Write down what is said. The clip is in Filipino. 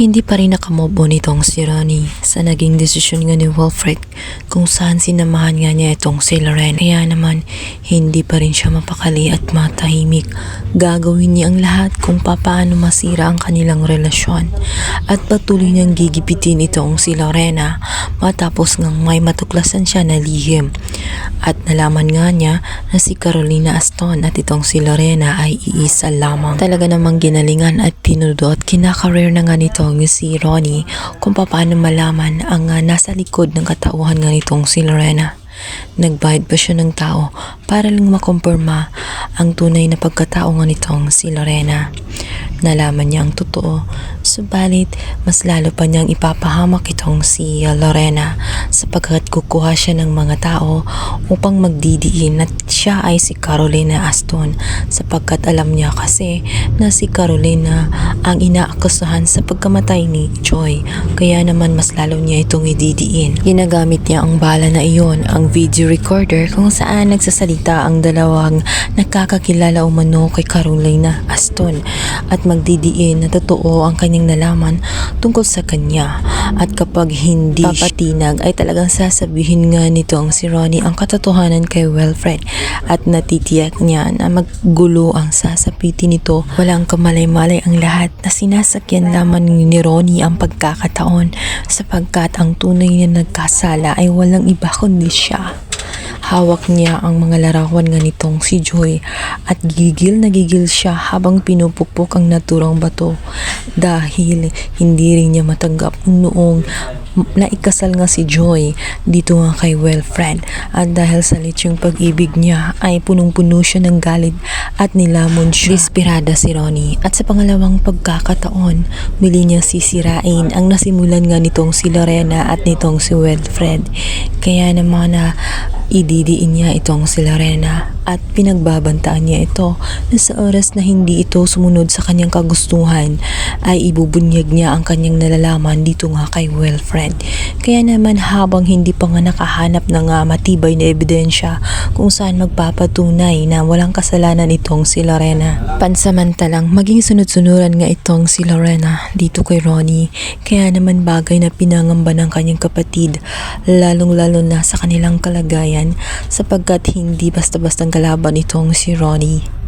Hindi pa rin nakamove on itong si Ronnie sa naging desisyon nga ni Wilfred kung saan sinamahan nga niya itong si Loren. Kaya naman, hindi pa rin siya mapakali at matahimik. Gagawin niya ang lahat kung papaano masira ang kanilang relasyon. At patuloy niyang gigipitin itong si Lorena matapos ngang may matuklasan siya na lihim. At nalaman nga niya na si Carolina Aston at itong si Lorena ay iisa lamang. Talaga namang ginalingan at tinudo at kinakareer na nga nitong si Ronnie kung paano malaman ang nasa likod ng katauhan nga nitong si Lorena. Nagbayad pa siya ng tao para lang makumpirma ang tunay na pagkatao nga nitong si Lorena. Nalaman niya ang totoo, subalit mas lalo pa niyang ipapahamak itong si Lorena sapagkat kukuha siya ng mga tao upang magdidiin at siya ay si Carolina Aston sapagkat alam niya kasi na si Carolina ang inaakusahan sa pagkamatay ni Joy kaya naman mas lalo niya itong ididiin. Ginagamit niya ang bala na iyon, ang video recorder kung saan nagsasalita ang dalawang nakakakilala umano kay Carolina Aston at magdidiin na totoo ang kanyang nalaman tungkol sa kanya. At kapag hindi papatinag ay talagang sasabihin nga nito ang si Ronnie ang katotohanan kay Wilfred at natitiyak niya na maggulo ang sasapitin nito. Walang kamalay-malay ang lahat na sinasakyan lamang ni Ronnie ang pagkakataon sapagkat ang tunay na nagkasala ay walang iba kundi siya. Hawak niya ang mga larawan nga nitong si Joy at gigil na gigil siya habang pinupupok ang naturang bato dahil hindi rin niya matanggap noong naikasal nga si Joy dito nga kay Wilfred at dahil sa litsyung pag-ibig niya ay punong-puno siya ng galit at nilamon siya. Desperada si Ronnie. At sa pangalawang pagkakataon muli niya sisirain ang nasimulan nga nitong si Lorena at nitong si Wilfred kaya naman na ididiin niya itong si Lorena at pinagbabantaan niya ito na sa oras na hindi ito sumunod sa kanyang kagustuhan ay ibubunyag niya ang kanyang nalalaman dito nga kay Wilfred. Kaya naman habang hindi pa nga nakahanap ng nga matibay na ebidensya kung saan magpapatunay na walang kasalanan itong si Lorena. Pansamantalang maging sunod-sunuran nga itong si Lorena dito kay Ronnie. Kaya naman bagay na pinangamba ng kanyang kapatid lalong-lalo na sa kanilang kalagayan sapagkat hindi basta-bastang kalaban itong si Ronnie.